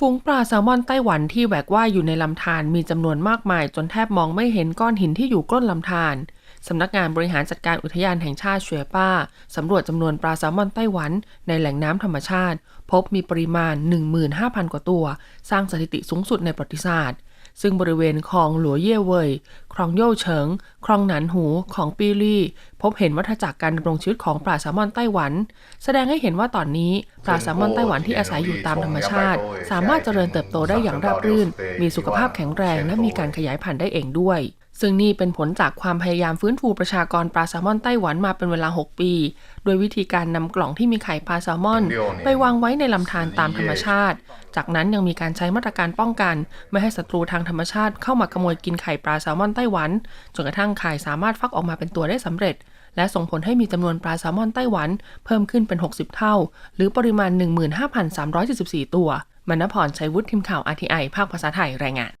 ฝูงปลาแซลมอนไต้หวันที่แหวกว่ายอยู่ในลำธารมีจำนวนมากมายจนแทบมองไม่เห็นก้อนหินที่อยู่ก้นลำธารสำนักงานบริหารจัดการอุทยานแห่งชาติเฉวยป้าสำรวจจำนวนปลาแซลมอนไต้หวันในแหล่งน้ำธรรมชาติ พบมีปริมาณ 15,000 กว่าตัว สร้างสถิติสูงสุดในประวัติศาสตร์ ซึ่งบริเวณคลองหลัวเย่เว่ยคลองโย่เฉิง คลองหนานหูของปีลี่ พบเห็นวัฏจักรการดำรงชีวิตของปลาแซลมอนไต้หวัน แสดงให้เห็นว่าตอนนี้ปลาแซลมอนไต้หวันที่อาศัยอยู่ตามธรรมชาติ สามารถเจริญเติบโตได้อย่างราบรื่น มีสุขภาพแข็งแรงและมีการขยายพันธุ์ได้เองด้วย ซึ่งนี่เป็นผลจากความพยายามฟื้นฟูประชากรปลาแซลมอนไต้หวันมาเป็นเวลา 6 ปี โดยวิธีการนำกล่องที่มีไข่ปลาแซลมอน ไปวางไว้ในลำธารตามธรรมชาติ จากนั้นยังมีการใช้มาตรการป้องกัน ไม่ให้ศัตรูทางธรรมชาติเข้ามาขโมยกินไข่ปลาแซลมอนไต้หวันจนกระทั่งไข่สามารถฟักออกมาเป็นตัวได้สำเร็จ และส่งผลให้มีจำนวนปลาแซลมอนไต้หวัน เพิ่มขึ้นเป็น 60 เท่า หรือปริมาณ 15,374 ตัวมณพรชัยวุฒิทีมข่าว RTI ภาคภาษาไทยรายงาน